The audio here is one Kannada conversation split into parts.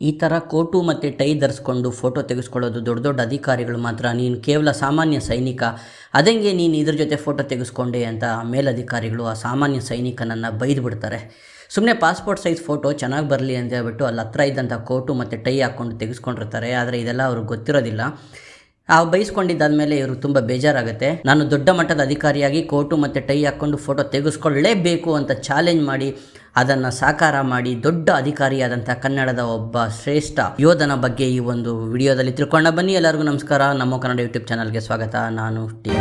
ಈ ಥರ ಕೋಟು ಮತ್ತು ಟೈ ಧರಿಸ್ಕೊಂಡು ಫೋಟೋ ತೆಗೆಸ್ಕೊಳ್ಳೋದು ದೊಡ್ಡ ದೊಡ್ಡ ಅಧಿಕಾರಿಗಳು ಮಾತ್ರ. ನೀನು ಕೇವಲ ಸಾಮಾನ್ಯ ಸೈನಿಕ. ಅದಂಗೆ ನೀನು ಇದ್ರ ಜೊತೆ ಫೋಟೋ ತೆಗೆಸ್ಕೊಂಡೆ ಅಂತ ಮೇಲಧಿಕಾರಿಗಳು ಆ ಸಾಮಾನ್ಯ ಸೈನಿಕನನ್ನು ಬೈದು ಬಿಡ್ತಾರೆ. ಸುಮ್ಮನೆ ಪಾಸ್ಪೋರ್ಟ್ ಸೈಜ್ ಫೋಟೋ ಚೆನ್ನಾಗಿ ಬರಲಿ ಅಂತ ಹೇಳ್ಬಿಟ್ಟು ಅಲ್ಲಿ ಹತ್ರ ಇದ್ದಂಥ ಕೋಟು ಮತ್ತು ಟೈ ಹಾಕ್ಕೊಂಡು ತೆಗೆಸ್ಕೊಂಡಿರ್ತಾರೆ. ಆದರೆ ಇದೆಲ್ಲ ಅವ್ರಿಗೆ ಗೊತ್ತಿರೋದಿಲ್ಲ. ಆ ಬೈಸ್ಕೊಂಡಿದ್ದಾದ್ಮೇಲೆ ಇವರು ತುಂಬ ಬೇಜಾರಾಗುತ್ತೆ. ನಾನು ದೊಡ್ಡ ಮಟ್ಟದ ಅಧಿಕಾರಿಯಾಗಿ ಕೋಟು ಮತ್ತು ಟೈ ಹಾಕ್ಕೊಂಡು ಫೋಟೋ ತೆಗೆಸ್ಕೊಳ್ಳೇಬೇಕು ಅಂತ ಚಾಲೆಂಜ್ ಮಾಡಿ ಅದನ್ನು ಸಾಕಾರ ಮಾಡಿ ದೊಡ್ಡ ಅಧಿಕಾರಿಯಾದಂಥ ಕನ್ನಡದ ಒಬ್ಬ ಶ್ರೇಷ್ಠ ಯೋಧನ ಬಗ್ಗೆ ಈ ಒಂದು ವಿಡಿಯೋದಲ್ಲಿ ತಿಳ್ಕೊಂಡ ಬನ್ನಿ. ಎಲ್ಲರಿಗೂ ನಮಸ್ಕಾರ. ನಮ್ಮ ಕನ್ನಡ ಯೂಟ್ಯೂಬ್ ಚಾನಲ್ಗೆ ಸ್ವಾಗತ. ನಾನು ಟಿ.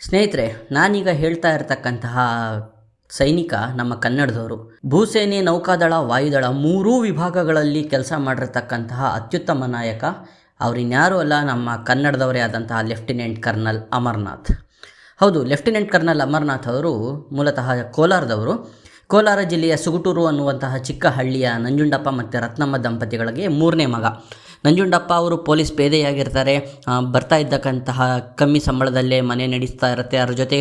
ಸ್ನೇಹಿತರೆ, ನಾನೀಗ ಹೇಳ್ತಾ ಇರತಕ್ಕಂತಹ ಸೈನಿಕ ನಮ್ಮ ಕನ್ನಡದವರು. ಭೂಸೇನೆ, ನೌಕಾದಳ, ವಾಯುದಳ ಮೂರೂ ವಿಭಾಗಗಳಲ್ಲಿ ಕೆಲಸ ಮಾಡಿರ್ತಕ್ಕಂತಹ ಅತ್ಯುತ್ತಮ ನಾಯಕ ಅವರಿನ್ಯಾರೂ ಅಲ್ಲ, ನಮ್ಮ ಕನ್ನಡದವರೇ ಆದಂತಹ ಲೆಫ್ಟಿನೆಂಟ್ ಕರ್ನಲ್ ಅಮರನಾಥ್. ಹೌದು, ಲೆಫ್ಟಿನೆಂಟ್ ಕರ್ನಲ್ ಅಮರನಾಥ್ ಅವರು ಮೂಲತಃ ಕೋಲಾರದವರು. ಕೋಲಾರ ಜಿಲ್ಲೆಯ ಸುಗುಟೂರು ಅನ್ನುವಂತಹ ಚಿಕ್ಕ ಹಳ್ಳಿಯ ನಂಜುಂಡಪ್ಪ ಮತ್ತು ರತ್ನಮ್ಮ ದಂಪತಿಗಳಿಗೆ ಮೂರನೇ ಮಗ. ನಂಜುಂಡಪ್ಪ ಅವರು ಪೊಲೀಸ್ ಪೇದೆಯಾಗಿರ್ತಾರೆ. ಬರ್ತಾ ಇದ್ದಕ್ಕಂತಹ ಕಮ್ಮಿ ಸಂಬಳದಲ್ಲೇ ಮನೆ ನಡೆಸ್ತಾ ಇರುತ್ತೆ. ಅದ್ರ ಜೊತೆ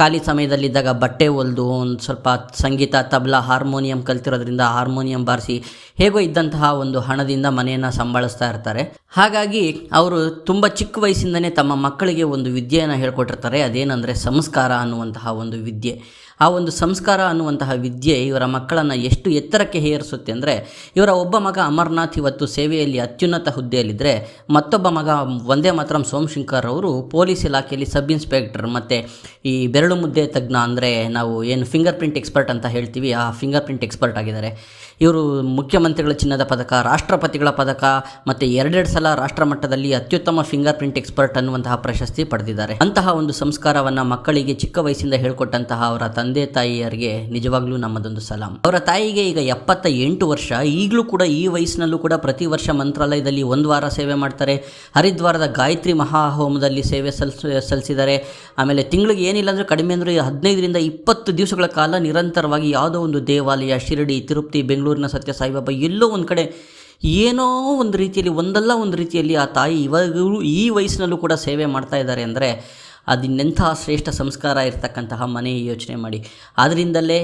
ಖಾಲಿ ಸಮಯದಲ್ಲಿದ್ದಾಗ ಬಟ್ಟೆ ಹೊಲ್ದು, ಒಂದು ಸ್ವಲ್ಪ ಸಂಗೀತ, ತಬಲಾ, ಹಾರ್ಮೋನಿಯಂ ಕಲ್ತಿರೋದ್ರಿಂದ ಹಾರ್ಮೋನಿಯಂ ಬಾರಿಸಿ ಹೇಗೋ ಇದ್ದಂತಹ ಒಂದು ಹಣದಿಂದ ಮನೆಯನ್ನು ಸಂಬಳಿಸ್ತಾ ಇರ್ತಾರೆ. ಹಾಗಾಗಿ ಅವರು ತುಂಬ ಚಿಕ್ಕ ವಯಸ್ಸಿಂದನೇ ತಮ್ಮ ಮಕ್ಕಳಿಗೆ ಒಂದು ವಿದ್ಯೆಯನ್ನು ಹೇಳ್ಕೊಟ್ಟಿರ್ತಾರೆ. ಅದೇನಂದರೆ ಸಂಸ್ಕಾರ ಅನ್ನುವಂತಹ ಒಂದು ವಿದ್ಯೆ. ಆ ಒಂದು ಸಂಸ್ಕಾರ ಅನ್ನುವಂತಹ ವಿದ್ಯೆ ಇವರ ಮಕ್ಕಳನ್ನು ಎಷ್ಟು ಎತ್ತರಕ್ಕೆ ಹೇರಿಸುತ್ತೆ ಅಂದರೆ, ಇವರ ಒಬ್ಬ ಮಗ ಅಮರ್ನಾಥ್ ಇವತ್ತು ಸೇವೆಯಲ್ಲಿ ಅತ್ಯುನ್ನತ ಹುದ್ದೆಯಲ್ಲಿದ್ದರೆ ಮತ್ತೊಬ್ಬ ಮಗ ಒಂದೇ ಮಾತ್ರ ಸೋಮಶಂಕರ್ ಅವರು ಪೊಲೀಸ್ ಇಲಾಖೆಯಲ್ಲಿ ಸಬ್ ಇನ್ಸ್ಪೆಕ್ಟರ್ ಮತ್ತು ಈ ಬೆರಳು ಮುದ್ದೆ ತಜ್ಞ ಅಂದರೆ ನಾವು ಏನು ಫಿಂಗರ್ ಪ್ರಿಂಟ್ ಎಕ್ಸ್ಪರ್ಟ್ ಅಂತ ಹೇಳ್ತೀವಿ, ಆ ಫಿಂಗರ್ ಪ್ರಿಂಟ್ ಎಕ್ಸ್ಪರ್ಟ್ ಆಗಿದ್ದಾರೆ. ಇವರು ಮುಖ್ಯಮಂತ್ರಿಗಳ ಚಿನ್ನದ ಪದಕ, ರಾಷ್ಟ್ರಪತಿಗಳ ಪದಕ ಮತ್ತು ಎರಡೆರಡು ಸಲ ರಾಷ್ಟ್ರ ಮಟ್ಟದಲ್ಲಿ ಅತ್ಯುತ್ತಮ ಫಿಂಗರ್ ಪ್ರಿಂಟ್ ಎಕ್ಸ್ಪರ್ಟ್ ಅನ್ನುವಂತಹ ಪ್ರಶಸ್ತಿ ಪಡೆದಿದ್ದಾರೆ. ಅಂತಹ ಒಂದು ಸಂಸ್ಕಾರವನ್ನು ಮಕ್ಕಳಿಗೆ ಚಿಕ್ಕ ವಯಸ್ಸಿಂದ ಹೇಳ್ಕೊಟ್ಟಂತಹ ಅವರ ತಂದೆ ತಾಯಿಯರಿಗೆ ನಿಜವಾಗ್ಲೂ ನಮ್ಮದೊಂದು ಸಲಾಂ. ಅವರ ತಾಯಿಗೆ ಈಗ ಎಪ್ಪತ್ತ ಎಂಟು ವರ್ಷ. ಈಗಲೂ ಕೂಡ ಈ ವಯಸ್ಸಿನಲ್ಲೂ ಕೂಡ ಪ್ರತಿ ವರ್ಷ ಮಂತ್ರಾಲಯದಲ್ಲಿ ಒಂದು ವಾರ ಸೇವೆ ಮಾಡ್ತಾರೆ. ಹರಿದ್ವಾರದ ಗಾಯತ್ರಿ ಮಹಾಹೋಮದಲ್ಲಿ ಸೇವೆ ಸಲ್ಸ್, ಸಲ್ಲಿಸಿದ್ದಾರೆ. ಆಮೇಲೆ ತಿಂಗಳಿಗೆ ಏನಿಲ್ಲ ಅಂದರೆ ಕಡಿಮೆ ಅಂದರೆ ಹದಿನೈದರಿಂದ ಇಪ್ಪತ್ತು ದಿವಸಗಳ ಕಾಲ ನಿರಂತರವಾಗಿ ಯಾವುದೋ ಒಂದು ದೇವಾಲಯ, ಶಿರಡಿ, ತಿರುಪತಿ ಬೆಂಗಳೂರಿನ ಸತ್ಯ ಸಾಯಿಬಾಬಾ ಎಲ್ಲೋ ಒಂದು ಕಡೆ ಏನೋ ಒಂದು ರೀತಿಯಲ್ಲಿ, ಒಂದಲ್ಲ ಒಂದು ರೀತಿಯಲ್ಲಿ ಆ ತಾಯಿ ಇವಾಗಲೂ ಈ ವಯಸ್ಸಿನಲ್ಲೂ ಕೂಡ ಸೇವೆ ಮಾಡ್ತಾ ಇದ್ದಾರೆ ಅಂದರೆ ಅದಿನ್ನೆಂತಹ ಶ್ರೇಷ್ಠ ಸಂಸ್ಕಾರ ಇರತಕ್ಕಂತಹ ಮನೆ ಯೋಚನೆ ಮಾಡಿ. ಆದ್ದರಿಂದಲೇ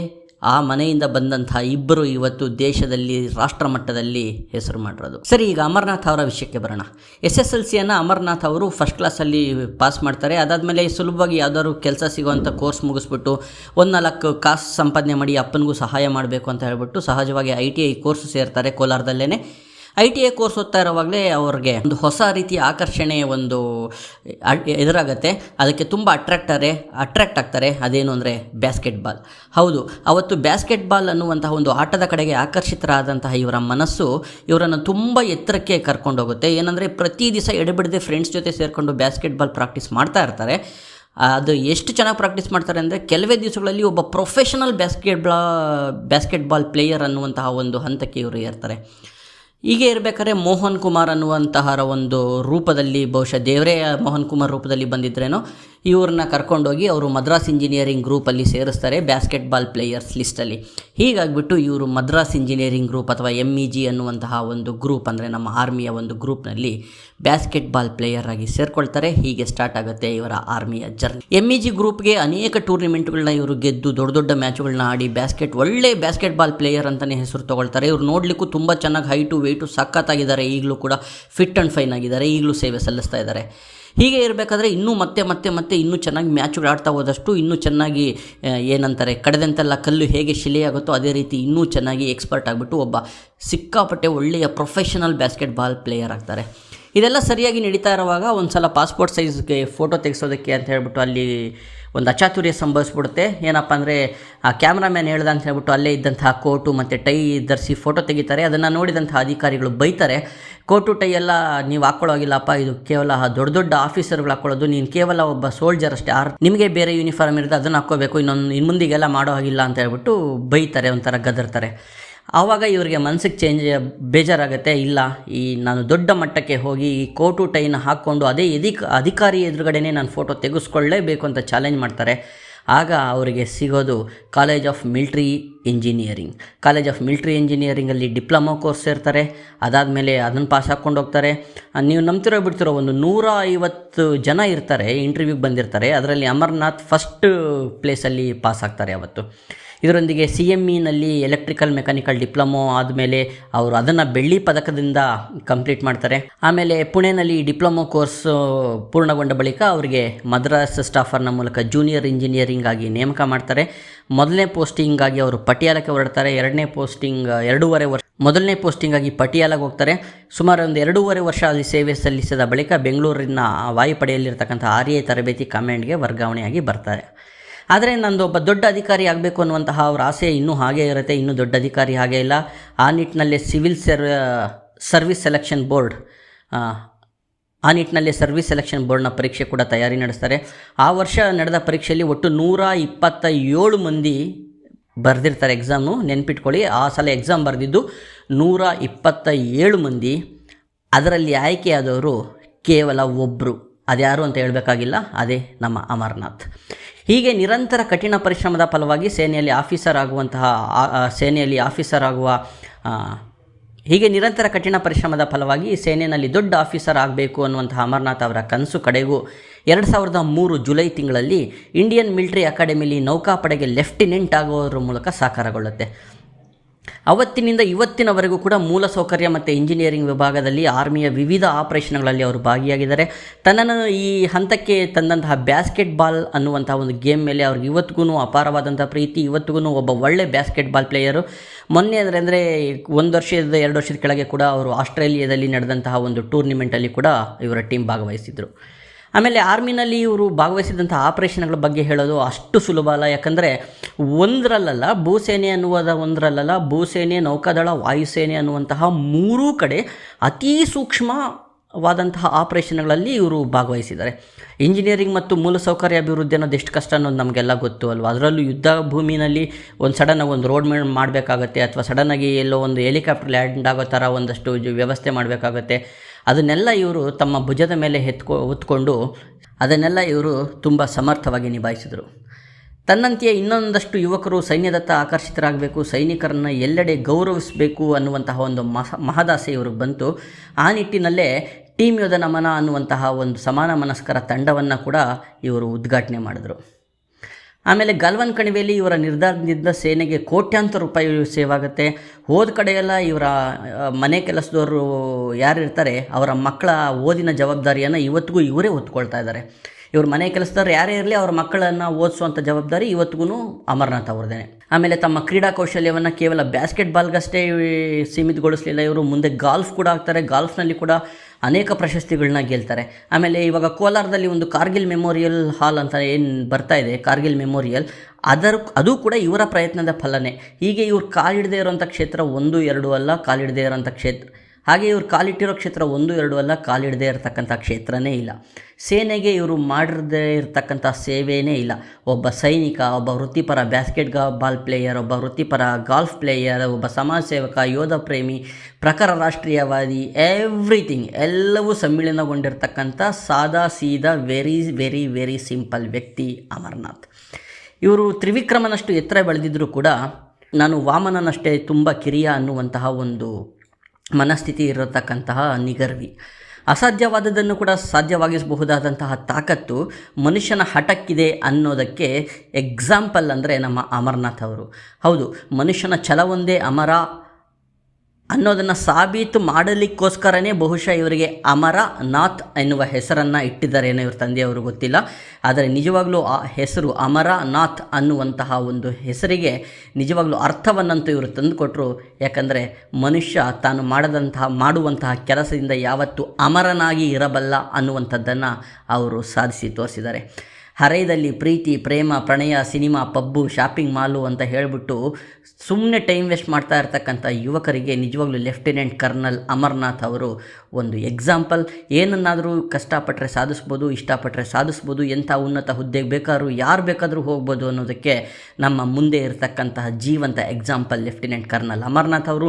ಆ ಮನೆಯಿಂದ ಬಂದಂತಹ ಇಬ್ಬರು ಇವತ್ತು ದೇಶದಲ್ಲಿ ರಾಷ್ಟ್ರ ಮಟ್ಟದಲ್ಲಿ ಹೆಸರು ಮಾಡಿರೋದು. ಸರಿ, ಈಗ ಅಮರನಾಥ್ ಅವರ ವಿಷಯಕ್ಕೆ ಬರೋಣ. ಎಸ್ ಎಸ್ ಎಲ್ ಸಿಯನ್ನು ಅಮರನಾಥ್ ಅವರು ಫಸ್ಟ್ ಕ್ಲಾಸಲ್ಲಿ ಪಾಸ್ ಮಾಡ್ತಾರೆ. ಅದಾದಮೇಲೆ ಸುಲಭವಾಗಿ ಯಾವ್ದಾದ್ರು ಕೆಲಸ ಸಿಗುವಂಥ ಕೋರ್ಸ್ ಮುಗಿಸ್ಬಿಟ್ಟು ಒಂದು ನಾಲ್ಕು ಕಾಸು ಸಂಪಾದನೆ ಮಾಡಿ ಅಪ್ಪನಿಗೂ ಸಹಾಯ ಮಾಡಬೇಕು ಅಂತ ಹೇಳ್ಬಿಟ್ಟು ಸಹಜವಾಗಿ ಐ ಟಿ ಐ ಕೋರ್ಸ್ ಸೇರ್ತಾರೆ ಕೋಲಾರದಲ್ಲೇ ಐ ಟಿ ಐ ಕೋರ್ಸ್ ಓದ್ತಾ ಇರೋವಾಗಲೇ ಅವ್ರಿಗೆ ಒಂದು ಹೊಸ ರೀತಿಯ ಆಕರ್ಷಣೆ ಒಂದು ಎದುರಾಗತ್ತೆ. ಅದಕ್ಕೆ ತುಂಬ ಅಟ್ರಾಕ್ಟರೆ ಅಟ್ರಾಕ್ಟ್ ಆಗ್ತಾರೆ. ಅದೇನು ಅಂದರೆ ಬ್ಯಾಸ್ಕೆಟ್ ಬಾಲ್ ಹೌದು, ಅವತ್ತು ಬ್ಯಾಸ್ಕೆಟ್ ಬಾಲ್ ಅನ್ನುವಂತಹ ಒಂದು ಆಟದ ಕಡೆಗೆ ಆಕರ್ಷಿತರಾದಂತಹ ಇವರ ಮನಸ್ಸು ಇವರನ್ನು ತುಂಬ ಎತ್ತರಕ್ಕೆ ಕರ್ಕೊಂಡೋಗುತ್ತೆ. ಏನಂದರೆ ಪ್ರತಿ ದಿವಸ ಎಡೆಬಿಡದೆ ಫ್ರೆಂಡ್ಸ್ ಜೊತೆ ಸೇರಿಕೊಂಡು ಬ್ಯಾಸ್ಕೆಟ್ ಬಾಲ್ ಪ್ರಾಕ್ಟೀಸ್ ಮಾಡ್ತಾ ಇರ್ತಾರೆ. ಅದು ಎಷ್ಟು ಚೆನ್ನಾಗಿ ಪ್ರಾಕ್ಟೀಸ್ ಮಾಡ್ತಾರೆ ಅಂದರೆ ಕೆಲವೇ ದಿವಸಗಳಲ್ಲಿ ಒಬ್ಬ ಪ್ರೊಫೆಷನಲ್ ಬ್ಯಾಸ್ಕೆಟ್ ಬಾ ಬ್ಯಾಸ್ಕೆಟ್ ಬಾಲ್ ಪ್ಲೇಯರ್ ಅನ್ನುವಂತಹ ಒಂದು ಹಂತಕ್ಕೆ ಇವರು ಏರ್ತಾರೆ. ಹೀಗೆ ಇರಬೇಕಾದ್ರೆ ಮೋಹನ್ ಕುಮಾರ್ ಅನ್ನುವಂತಹ ಒಂದು ರೂಪದಲ್ಲಿ ಬಹುಶಃ ದೇವರೇ ಮೋಹನ್ ಕುಮಾರ್ ರೂಪದಲ್ಲಿ ಬಂದಿದ್ರೇನೋ ಇವ್ರನ್ನ ಕರ್ಕೊಂಡೋಗಿ ಅವರು ಮದ್ರಾಸ್ ಇಂಜಿನಿಯರಿಂಗ್ ಗ್ರೂಪಲ್ಲಿ ಸೇರಿಸ್ತಾರೆ ಬ್ಯಾಸ್ಕೆಟ್ ಬಾಲ್ ಪ್ಲೇಯರ್ಸ್ ಲಿಸ್ಟಲ್ಲಿ ಹೀಗಾಗಿಬಿಟ್ಟು ಇವರು ಮದ್ರಾಸ್ ಇಂಜಿನಿಯರಿಂಗ್ ಗ್ರೂಪ್ ಅಥವಾ ಎಂ ಇ ಜಿ ಅನ್ನುವಂತಹ ಒಂದು ಗ್ರೂಪ್ ಅಂದರೆ ನಮ್ಮ ಆರ್ಮಿಯ ಒಂದು ಗ್ರೂಪ್ನಲ್ಲಿ ಬ್ಯಾಸ್ಕೆಟ್ ಬಾಲ್ ಪ್ಲೇಯರ್ ಆಗಿ ಸೇರ್ಕೊಳ್ತಾರೆ. ಹೀಗೆ ಸ್ಟಾರ್ಟ್ ಆಗುತ್ತೆ ಇವರ ಆರ್ಮಿಯ ಜರ್ನಿ ಎಂ ಇ ಜಿ ಗ್ರೂಪ್ಗೆ ಅನೇಕ ಟೂರ್ನಿಮೆಂಟ್ಗಳನ್ನ ಇವರು ಗೆದ್ದು ದೊಡ್ಡ ದೊಡ್ಡ ಮ್ಯಾಚ್ಗಳನ್ನ ಆಡಿ ಬ್ಯಾಸ್ಕೆಟ್ ಒಳ್ಳೆ ಬ್ಯಾಸ್ಕೆಟ್ ಬಾಲ್ ಪ್ಲೇಯರ್ ಅಂತಲೇ ಹೆಸರು ತಗೊಳ್ತಾರೆ. ಇವರು ನೋಡಲಿಕ್ಕೂ ತುಂಬ ಚೆನ್ನಾಗಿ ಹೈಟು ವೆಯ್ಟು ಸಖತ್ತಾಗಿದ್ದಾರೆ. ಈಗಲೂ ಕೂಡ ಫಿಟ್ ಆ್ಯಂಡ್ ಫೈನ್ ಆಗಿದ್ದಾರೆ. ಈಗಲೂ ಸೇವೆ ಸಲ್ಲಿಸ್ತಾ ಇದ್ದಾರೆ. ಹೀಗೆ ಇರಬೇಕಾದ್ರೆ ಇನ್ನೂ ಮತ್ತೆ ಮತ್ತೆ ಮತ್ತೆ ಇನ್ನೂ ಚೆನ್ನಾಗಿ ಮ್ಯಾಚ್ಗಳು ಆಡ್ತಾ ಹೋದಷ್ಟು ಇನ್ನೂ ಚೆನ್ನಾಗಿ ಏನಂತಾರೆ, ಕಡೆದಂತೆಲ್ಲ ಕಲ್ಲು ಹೇಗೆ ಶಿಲೆಯಾಗುತ್ತೋ ಅದೇ ರೀತಿ ಇನ್ನೂ ಚೆನ್ನಾಗಿ ಎಕ್ಸ್ಪರ್ಟ್ ಆಗಿಬಿಟ್ಟು ಒಬ್ಬ ಸಿಕ್ಕಾಪಟ್ಟೆ ಒಳ್ಳೆಯ ಪ್ರೊಫೆಷನಲ್ ಬ್ಯಾಸ್ಕೆಟ್ ಬಾಲ್ ಪ್ಲೇಯರ್ ಆಗ್ತಾರೆ. ಇದೆಲ್ಲ ಸರಿಯಾಗಿ ನಡೀತಾ ಇರುವಾಗ ಒಂದು ಸಲ ಪಾಸ್ಪೋರ್ಟ್ ಸೈಜ್ಗೆ ಫೋಟೋ ತೆಗೆಸೋದಕ್ಕೆ ಅಂತ ಹೇಳ್ಬಿಟ್ಟು ಅಲ್ಲಿ ಒಂದು ಅಚಾತುರ್ಯ ಸಂಭವಿಸ್ಬಿಡುತ್ತೆ. ಏನಪ್ಪ ಅಂದರೆ, ಆ ಕ್ಯಾಮ್ರಾಮ್ಯಾನ್ ಹೇಳ್ದ ಅಂತ ಹೇಳ್ಬಿಟ್ಟು ಅಲ್ಲೇ ಇದ್ದಂತಹ ಕೋಟು ಮತ್ತು ಟೈ ಧರಿಸಿ ಫೋಟೋ ತೆಗಿತಾರೆ. ಅದನ್ನು ನೋಡಿದಂಥ ಅಧಿಕಾರಿಗಳು ಬೈತಾರೆ. ಕೋಟು ಟೈ ಎಲ್ಲ ನೀವು ಹಾಕ್ಕೊಳ್ಳೋಗಿಲ್ಲಪ್ಪ ಇದು ಕೇವಲ ದೊಡ್ಡ ದೊಡ್ಡ ಆಫೀಸರ್ಗಳು ಹಾಕ್ಕೊಳ್ಳೋದು ನೀನು ಕೇವಲ ಒಬ್ಬ ಸೋಲ್ಜರ್ ಅಷ್ಟೇ. ಆರ್ ನಿಮಗೆ ಬೇರೆ ಯೂನಿಫಾರ್ಮ್ ಇರುತ್ತೆ ಅದನ್ನು ಹಾಕ್ಕೋಬೇಕು, ಇನ್ನೊಂದು ಇನ್ನು ಮುಂದಿಗೆಲ್ಲ ಮಾಡೋ ಹಾಗಿಲ್ಲ ಅಂತ ಹೇಳ್ಬಿಟ್ಟು ಬೈತಾರೆ, ಒಂಥರ ಗದರ್ತಾರೆ. ಆವಾಗ ಇವರಿಗೆ ಮನಸ್ಸಿಗೆ ಚೇಂಜ್ ಬೇಜಾರಾಗುತ್ತೆ, ಇಲ್ಲ, ಈ ನಾನು ದೊಡ್ಡ ಮಟ್ಟಕ್ಕೆ ಹೋಗಿ ಈ ಕೋಟು ಟೈನ ಹಾಕ್ಕೊಂಡು ಅದೇ ಎದಿಕ್ ಅಧಿಕಾರಿ ಎದುರುಗಡೆನೇ ನಾನು ಫೋಟೋ ತೆಗೆಸ್ಕೊಳ್ಳೇಬೇಕು ಅಂತ ಚಾಲೆಂಜ್ ಮಾಡ್ತಾರೆ. ಆಗ ಅವರಿಗೆ ಸಿಗೋದು college of military engineering college of military ಇಂಜಿನಿಯರಿಂಗಲ್ಲಿ diploma course ಇರ್ತಾರೆ ಅದಾದ ಮೇಲೆ ಅದನ್ನು ಪಾಸ್ ಹಾಕ್ಕೊಂಡು ಹೋಗ್ತಾರೆ. ನೀವು ನಂಬ್ತಿರೋ ಬಿಡ್ತಿರೋ ಒಂದು ನೂರ ಐವತ್ತು ಜನ ಇರ್ತಾರೆ ಇಂಟರ್ವ್ಯೂಗೆ ಬಂದಿರ್ತಾರೆ. ಅದರಲ್ಲಿ ಅಮರ್ನಾಥ್ ಫಸ್ಟ್ ಪ್ಲೇಸಲ್ಲಿ ಪಾಸ್ ಆಗ್ತಾರೆ ಅವತ್ತು. ಇದರೊಂದಿಗೆ ಸಿ ಎಂ ಇನಲ್ಲಿ ಎಲೆಕ್ಟ್ರಿಕಲ್ ಮೆಕ್ಯಾನಿಕಲ್ ಡಿಪ್ಲೊಮೊ ಆದಮೇಲೆ ಅವರು ಅದನ್ನು ಬೆಳ್ಳಿ ಪದಕದಿಂದ ಕಂಪ್ಲೀಟ್ ಮಾಡ್ತಾರೆ. ಆಮೇಲೆ ಪುಣೆನಲ್ಲಿ ಡಿಪ್ಲೊಮೊ ಕೋರ್ಸ್ ಪೂರ್ಣಗೊಂಡ ಬಳಿಕ ಅವರಿಗೆ ಮದ್ರಾಸ್ ಸ್ಟಾಫರ್ನ ಮೂಲಕ ಜೂನಿಯರ್ ಇಂಜಿನಿಯರಿಂಗ್ ಆಗಿ ನೇಮಕ ಮಾಡ್ತಾರೆ. ಮೊದಲನೇ ಪೋಸ್ಟಿಂಗ್ ಆಗಿ ಅವರು ಪಟಿಯಾಲಕ್ಕೆ ಹೊರಡ್ತಾರೆ. ಎರಡನೇ ಪೋಸ್ಟಿಂಗ್ ಎರಡೂವರೆ ವರ್ಷ, ಮೊದಲನೇ ಪೋಸ್ಟಿಂಗ್ ಆಗಿ ಪಟಿಯಾಲಾಗೆ ಹೋಗ್ತಾರೆ. ಸುಮಾರು ಒಂದು ಎರಡೂವರೆ ವರ್ಷ ಅಲ್ಲಿ ಸೇವೆ ಸಲ್ಲಿಸಿದ ಬಳಿಕ ಬೆಂಗಳೂರಿನ ವಾಯುಪಡೆಯಲ್ಲಿರ್ತಕ್ಕಂಥ ಆರ್ ಎ ತರಬೇತಿ ಕಮಾಂಡ್ಗೆ ವರ್ಗಾವಣೆಯಾಗಿ ಬರ್ತಾರೆ. ಆದರೆ ನಂದು ಒಬ್ಬ ದೊಡ್ಡ ಅಧಿಕಾರಿ ಆಗಬೇಕು ಅನ್ನುವಂತಹ ಅವ್ರ ಆಸೆ ಇನ್ನೂ ಹಾಗೇ ಇರುತ್ತೆ, ಇನ್ನೂ ದೊಡ್ಡ ಅಧಿಕಾರಿ ಹಾಗೇ ಇಲ್ಲ. ಆ ನಿಟ್ಟಿನಲ್ಲಿ ಸಿವಿಲ್ ಸೆರ್, ಸರ್ವಿಸ್ ಸೆಲೆಕ್ಷನ್ ಬೋರ್ಡ್, ಆ ನಿಟ್ಟಿನಲ್ಲಿ ಸರ್ವಿಸ್ ಸೆಲೆಕ್ಷನ್ ಬೋರ್ಡ್ನ ಪರೀಕ್ಷೆ ಕೂಡ ತಯಾರಿ ನಡೆಸ್ತಾರೆ. ಆ ವರ್ಷ ನಡೆದ ಪರೀಕ್ಷೆಯಲ್ಲಿ ಒಟ್ಟು ನೂರ ಇಪ್ಪತ್ತ ಏಳು ಮಂದಿ ಬರೆದಿರ್ತಾರೆ ಎಕ್ಸಾಮು ನೆನ್ಪಿಟ್ಕೊಳ್ಳಿ, ಆ ಸಲ ಎಕ್ಸಾಮ್ ಬರೆದಿದ್ದು ನೂರ ಇಪ್ಪತ್ತ ಏಳು ಮಂದಿ. ಅದರಲ್ಲಿ ಆಯ್ಕೆಯಾದವರು ಕೇವಲ ಒಬ್ಬರು ಅದ್ಯಾರು ಅಂತ ಹೇಳಬೇಕಾಗಿಲ್ಲ, ಅದೇ ನಮ್ಮ ಅಮರ್ನಾಥ್. ಹೀಗೆ ನಿರಂತರ ಕಠಿಣ ಪರಿಶ್ರಮದ ಫಲವಾಗಿ ಸೇನೆಯಲ್ಲಿ ಆಫೀಸರ್ ಆಗುವಂತಹ ಸೇನೆಯಲ್ಲಿ ಆಫೀಸರ್ ಆಗುವ ಹೀಗೆ ನಿರಂತರ ಕಠಿಣ ಪರಿಶ್ರಮದ ಫಲವಾಗಿ ಸೇನೆಯಲ್ಲಿ ದೊಡ್ಡ ಆಫೀಸರ್ ಆಗಬೇಕು ಅನ್ನುವಂತಹ ಅಮರ್ನಾಥ್ ಅವರ ಕನಸು ಕಡೆಗೂ ಎರಡು ಸಾವಿರದ ಮೂರು ಜುಲೈ ತಿಂಗಳಲ್ಲಿ ಇಂಡಿಯನ್ ಮಿಲಿಟರಿ ಅಕಾಡೆಮಿಲಿ ನೌಕಾಪಡೆಗೆ ಲೆಫ್ಟಿನೆಂಟ್ ಆಗುವುದರ ಮೂಲಕ ಸಾಕಾರಗೊಳ್ಳುತ್ತೆ. ಅವತ್ತಿನಿಂದ ಇವತ್ತಿನವರೆಗೂ ಕೂಡ ಮೂಲಸೌಕರ್ಯ ಮತ್ತು ಇಂಜಿನಿಯರಿಂಗ್ ವಿಭಾಗದಲ್ಲಿ ಆರ್ಮಿಯ ವಿವಿಧ ಆಪರೇಷನ್ಗಳಲ್ಲಿ ಅವರು ಭಾಗಿಯಾಗಿದ್ದಾರೆ. ತನ್ನನ್ನು ಈ ಹಂತಕ್ಕೆ ತಂದಂತಹ ಬ್ಯಾಸ್ಕೆಟ್ ಬಾಲ್ ಅನ್ನುವಂತಹ ಒಂದು ಗೇಮ್ ಮೇಲೆ ಅವ್ರಿಗೆ ಇವತ್ತಿಗೂ ಅಪಾರವಾದಂಥ ಪ್ರೀತಿ ಇವತ್ತಿಗೂ ಒಬ್ಬ ಒಳ್ಳೆ ಬ್ಯಾಸ್ಕೆಟ್ ಬಾಲ್ ಪ್ಲೇಯರು ಮೊನ್ನೆ ಅಂದರೆ ಅಂದರೆ ಒಂದು ವರ್ಷದ ಎರಡು ವರ್ಷದ ಕೆಳಗೆ ಕೂಡ ಅವರು ಆಸ್ಟ್ರೇಲಿಯಾದಲ್ಲಿ ನಡೆದಂತಹ ಒಂದು ಟೂರ್ನಿಮೆಂಟಲ್ಲಿ ಕೂಡ ಇವರ ಟೀಮ್ ಭಾಗವಹಿಸಿದರು. ಆಮೇಲೆ ಆರ್ಮಿನಲ್ಲಿ ಇವರು ಭಾಗವಹಿಸಿದಂಥ ಆಪರೇಷನ್ಗಳ ಬಗ್ಗೆ ಹೇಳೋದು ಅಷ್ಟು ಸುಲಭ ಅಲ್ಲ. ಯಾಕಂದರೆ ಒಂದರಲ್ಲಲ್ಲ, ಭೂಸೇನೆ ಅನ್ನುವುದ ಒಂದರಲ್ಲಲ್ಲ, ಭೂಸೇನೆ, ನೌಕಾದಳ, ವಾಯುಸೇನೆ ಅನ್ನುವಂತಹ ಮೂರೂ ಕಡೆ ಅತೀ ಸೂಕ್ಷ್ಮವಾದಂತಹ ಆಪರೇಷನ್ಗಳಲ್ಲಿ ಇವರು ಭಾಗವಹಿಸಿದ್ದಾರೆ. ಇಂಜಿನಿಯರಿಂಗ್ ಮತ್ತು ಮೂಲಸೌಕರ್ಯ ಅಭಿವೃದ್ಧಿ ಅನ್ನೋದು ಎಷ್ಟು ಕಷ್ಟ ಅನ್ನೋದು ನಮಗೆಲ್ಲ ಗೊತ್ತು ಅಲ್ವಾ? ಅದರಲ್ಲೂ ಯುದ್ಧ ಭೂಮಿನಲ್ಲಿ ಒಂದು ಸಡನ್ನಾಗಿ ಒಂದು ರೋಡ್ ಮಾಡಬೇಕಾಗತ್ತೆ, ಅಥವಾ ಸಡನ್ನಾಗಿ ಎಲ್ಲೋ ಒಂದು ಹೆಲಿಕಾಪ್ಟರ್ ಲ್ಯಾಂಡ್ ಆಗೋ ಥರ ಒಂದಷ್ಟು ವ್ಯವಸ್ಥೆ ಮಾಡಬೇಕಾಗತ್ತೆ. ಅದನ್ನೆಲ್ಲ ಇವರು ತಮ್ಮ ಭುಜದ ಮೇಲೆ ಎತ್ಕೊ ಹೊತ್ಕೊಂಡು ಅದನ್ನೆಲ್ಲ ಇವರು ತುಂಬ ಸಮರ್ಥವಾಗಿ ನಿಭಾಯಿಸಿದರು. ತನ್ನಂತೆಯೇ ಇನ್ನೊಂದಷ್ಟು ಯುವಕರು ಸೈನ್ಯದತ್ತ ಆಕರ್ಷಿತರಾಗಬೇಕು, ಸೈನಿಕರನ್ನು ಎಲ್ಲೆಡೆ ಗೌರವಿಸಬೇಕು ಅನ್ನುವಂತಹ ಒಂದು ಮಹ, ಮಹದಾಸೆ ಇವ್ರಿಗೆ ಬಂತು. ಆ ನಿಟ್ಟಿನಲ್ಲೇ ಟೀಮ್ ಯೋಧನ ಮನ ಅನ್ನುವಂತಹ ಒಂದು ಸಮಾನ ಮನಸ್ಕರ ತಂಡವನ್ನು ಕೂಡ ಇವರು ಉದ್ಘಾಟನೆ ಮಾಡಿದರು. ಆಮೇಲೆ ಗಲ್ವನ್ ಕಣಿವೆಯಲ್ಲಿ ಇವರ ನಿರ್ಧಾರದಿಂದ ಸೇನೆಗೆ ಕೋಟ್ಯಾಂತರ ರೂಪಾಯಿ ಸೇವ್ ಆಗುತ್ತೆ ಹೋದ ಕಡೆಯೆಲ್ಲ ಇವರ ಮನೆ ಕೆಲಸದವರು ಯಾರು ಇರ್ತಾರೆ, ಅವರ ಮಕ್ಕಳ ಓದಿನ ಜವಾಬ್ದಾರಿಯನ್ನು ಇವತ್ತಿಗೂ ಇವರೇ ಹೊತ್ಕೊಳ್ತಾ ಇದ್ದಾರೆ. ಇವ್ರ ಮನೆ ಕೆಲಸದವ್ರು ಯಾರೇ ಇರಲಿ ಅವ್ರ ಮಕ್ಕಳನ್ನು ಓದಿಸುವಂಥ ಜವಾಬ್ದಾರಿ ಇವತ್ತಿಗೂ ಅಮರನಾಥ್ ಅವ್ರದ್ದೇನೆ ಆಮೇಲೆ ತಮ್ಮ ಕ್ರೀಡಾ ಕೌಶಲ್ಯವನ್ನು ಕೇವಲ ಬ್ಯಾಸ್ಕೆಟ್ಬಾಲ್ಗಷ್ಟೇ ಸೀಮಿತಗೊಳಿಸಲಿಲ್ಲ, ಇವರು ಮುಂದೆ ಗಾಲ್ಫ್ ಕೂಡ ಆಗ್ತಾರೆ ಗಾಲ್ಫ್ನಲ್ಲಿ ಕೂಡ ಅನೇಕ ಪ್ರಶಸ್ತಿಗಳನ್ನ ಗೆಲ್ತಾರೆ. ಆಮೇಲೆ ಇವಾಗ ಕೋಲಾರದಲ್ಲಿ ಒಂದು ಕಾರ್ಗಿಲ್ ಮೆಮೋರಿಯಲ್ ಹಾಲ್ ಅಂತ ಏನು ಬರ್ತಾ ಇದೆ, ಕಾರ್ಗಿಲ್ ಮೆಮೋರಿಯಲ್, ಅದರ ಅದು ಕೂಡ ಇವರ ಪ್ರಯತ್ನದ ಫಲನೇ. ಹೀಗೆ ಇವ್ರು ಕಾಲಿಡದೇ ಇರೋಂಥ ಕ್ಷೇತ್ರ ಒಂದು, ಎರಡು ಅಲ್ಲ, ಕಾಲಿಡದೇ ಇರೋಂಥ ಕ್ಷೇತ್ರ ಹಾಗೆ ಇವರು ಕಾಲಿಟ್ಟಿರೋ ಕ್ಷೇತ್ರ ಒಂದು, ಎರಡು ಅಲ್ಲ, ಕಾಲಿಡದೇ ಇರತಕ್ಕಂಥ ಕ್ಷೇತ್ರನೇ ಇಲ್ಲ. ಸೇನೆಗೆ ಇವರು ಮಾಡಿರದೇ ಇರತಕ್ಕಂಥ ಸೇವೆಯೇ ಇಲ್ಲ. ಒಬ್ಬ ಸೈನಿಕ, ಒಬ್ಬ ವೃತ್ತಿಪರ ಬ್ಯಾಸ್ಕೆಟ್ ಬಾಲ್ ಪ್ಲೇಯರ್ ಒಬ್ಬ ವೃತ್ತಿಪರ ಗಾಲ್ಫ್ ಪ್ಲೇಯರ್ ಒಬ್ಬ ಸಮಾಜ ಸೇವಕ, ಯೋಧ ಪ್ರೇಮಿ, ಪ್ರಖರ ರಾಷ್ಟ್ರೀಯವಾದಿ ಎವ್ರಿಥಿಂಗ್ ಎಲ್ಲವೂ ಸಮ್ಮಿಳನಗೊಂಡಿರ್ತಕ್ಕಂಥ ಸಾದಾ ಸೀದಾ ವೆರಿ ವೆರಿ ವೆರಿ ಸಿಂಪಲ್ ವ್ಯಕ್ತಿ ಅಮರ್ನಾಥ್. ಇವರು ತ್ರಿವಿಕ್ರಮನಷ್ಟು ಎತ್ತರ ಬೆಳೆದಿದ್ದರೂ ಕೂಡ ನಾನು ವಾಮನನಷ್ಟೇ ತುಂಬ ಕಿರಿಯ ಅನ್ನುವಂತಹ ಒಂದು ಮನಸ್ಥಿತಿ ಇರತಕ್ಕಂತಹ ನಿಗರ್ವಿ. ಅಸಾಧ್ಯವಾದದ್ದನ್ನು ಕೂಡ ಸಾಧ್ಯವಾಗಿಸಬಹುದಾದಂತಹ ತಾಕತ್ತು ಮನುಷ್ಯನ ಹಠಕ್ಕಿದೆ ಅನ್ನೋದಕ್ಕೆ ಎಕ್ಸಾಂಪಲ್ ಅಂದರೆ ನಮ್ಮ ಅಮರನಾಥ್ ಅವರು. ಹೌದು, ಮನುಷ್ಯನ ಛಲವೊಂದೇ ಅಮರ ಅನ್ನೋದನ್ನು ಸಾಬೀತು ಮಾಡಲಿಕ್ಕೋಸ್ಕರನೇ ಬಹುಶಃ ಇವರಿಗೆ ಅಮರನಾಥ್ ಎನ್ನುವ ಹೆಸರನ್ನು ಇಟ್ಟಿದ್ದಾರೇನೋ ಇವ್ರ ತಂದೆಯವರು ಗೊತ್ತಿಲ್ಲ. ಆದರೆ ನಿಜವಾಗ್ಲೂ ಆ ಹೆಸರು ಅಮರನಾಥ್ ಅನ್ನುವಂತಹ ಒಂದು ಹೆಸರಿಗೆ ನಿಜವಾಗಲೂ ಅರ್ಥವನ್ನಂತೂ ಇವರು ತಂದುಕೊಟ್ರು. ಯಾಕಂದರೆ ಮನುಷ್ಯ ತಾನು ಮಾಡದಂತಹ, ಮಾಡುವಂತಹ ಕೆಲಸದಿಂದ ಯಾವತ್ತೂ ಅಮರನಾಗಿ ಇರಬಲ್ಲ ಅನ್ನುವಂಥದ್ದನ್ನು ಅವರು ಸಾಧಿಸಿ ತೋರಿಸಿದ್ದಾರೆ. ಹರೈದಲ್ಲಿ ಪ್ರೀತಿ, ಪ್ರೇಮ, ಪ್ರಣಯ, ಸಿನಿಮಾ, ಪಬ್ಬು, ಶಾಪಿಂಗ್ ಮಾಲು ಅಂತ ಹೇಳಿಬಿಟ್ಟು ಸುಮ್ಮನೆ ಟೈಮ್ ವೇಸ್ಟ್ ಮಾಡ್ತಾ ಇರ್ತಕ್ಕಂಥ ಯುವಕರಿಗೆ ನಿಜವಾಗ್ಲೂ ಲೆಫ್ಟಿನೆಂಟ್ ಕರ್ನಲ್ ಅಮರ್ನಾಥ್ ಅವರು ಒಂದು ಎಕ್ಸಾಂಪಲ್. ಏನನ್ನಾದರೂ ಕಷ್ಟಪಟ್ಟರೆ ಸಾಧಿಸ್ಬೋದು ಇಷ್ಟಪಟ್ಟರೆ ಸಾಧಿಸ್ಬೋದು, ಎಂಥ ಉನ್ನತ ಹುದ್ದೆಗೆ ಬೇಕಾದರೂ ಯಾರು ಬೇಕಾದರೂ ಹೋಗ್ಬೋದು ಅನ್ನೋದಕ್ಕೆ ನಮ್ಮ ಮುಂದೆ ಇರತಕ್ಕಂತಹ ಜೀವಂತ ಎಕ್ಸಾಂಪಲ್ ಲೆಫ್ಟಿನೆಂಟ್ ಕರ್ನಲ್ ಅಮರ್ನಾಥ್ ಅವರು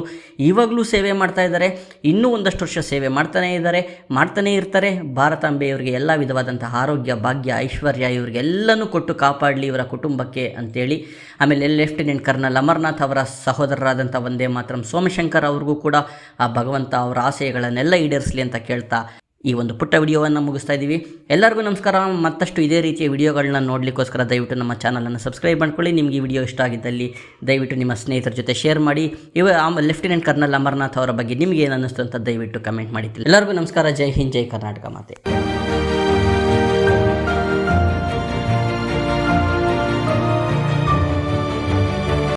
ಇವಾಗಲೂ ಸೇವೆ ಮಾಡ್ತಾ ಇದ್ದಾರೆ. ಇನ್ನೂ ಒಂದಷ್ಟು ವರ್ಷ ಸೇವೆ ಮಾಡ್ತಾನೇ ಇದ್ದಾರೆ, ಮಾಡ್ತಾನೇ ಇರ್ತಾರೆ. ಭಾರತಾಂಬೆಯವರಿಗೆ ಎಲ್ಲ ವಿಧವಾದಂಥ ಆರೋಗ್ಯ, ಭಾಗ್ಯ, ಐಶ್ವರ್ಯ ಇವರಿಗೆಲ್ಲನೂ ಕೊಟ್ಟು ಕಾಪಾಡಲಿ ಇವರ ಕುಟುಂಬಕ್ಕೆ ಅಂತೇಳಿ. ಆಮೇಲೆ ಲೆಫ್ಟಿನೆಂಟ್ ಕರ್ನಲ್ ಅಮರ್ನಾಥ್ ಅವರ ಸಹೋದರರಾದಂಥ ಒಂದೇ ಮಾತ್ರ ಸೋಮಶಂಕರ್ ಅವ್ರಿಗೂ ಕೂಡ ಆ ಭಗವಂತ ಅವರ ಆಶಯಗಳನ್ನೆಲ್ಲ ಈಡೇರಿಸಲಿ ಅಂತ ಕೇಳ್ತಾ ಈ ಒಂದು ಪುಟ್ಟ ವಿಡಿಯೋವನ್ನು ಮುಗಿಸ್ತಾ ಇದ್ದೀವಿ. ಎಲ್ಲರಿಗೂ ನಮಸ್ಕಾರ. ಮತ್ತಷ್ಟು ಇದೇ ರೀತಿಯ ವಿಡಿಯೋಗಳನ್ನ ನೋಡಲಿಕ್ಕೋಸ್ಕರ ದಯವಿಟ್ಟು ನಮ್ಮ ಚಾನಲನ್ನು ಸಬ್ಸ್ಕ್ರೈಬ್ ಮಾಡ್ಕೊಳ್ಳಿ. ನಿಮಗೆ ಈ ವಿಡಿಯೋ ಇಷ್ಟ ಆಗಿದ್ದಲ್ಲಿ ದಯವಿಟ್ಟು ನಿಮ್ಮ ಸ್ನೇಹಿತರ ಜೊತೆ ಶೇರ್ ಮಾಡಿ. ಇವ ಲೆಫ್ಟಿನೆಂಟ್ ಕರ್ನಲ್ ಅಮರ್ನಾಥ್ ಅವರ ಬಗ್ಗೆ ನಿಮಗೆ ಏನು ಅನ್ನಿಸ್ತು ಅಂತ ದಯವಿಟ್ಟು ಕಮೆಂಟ್ ಮಾಡಿ. ಎಲ್ಲರಿಗೂ ನಮಸ್ಕಾರ. ಜೈ ಹಿಂದ್, ಜೈ ಕರ್ನಾಟಕ ಮಾತೆ.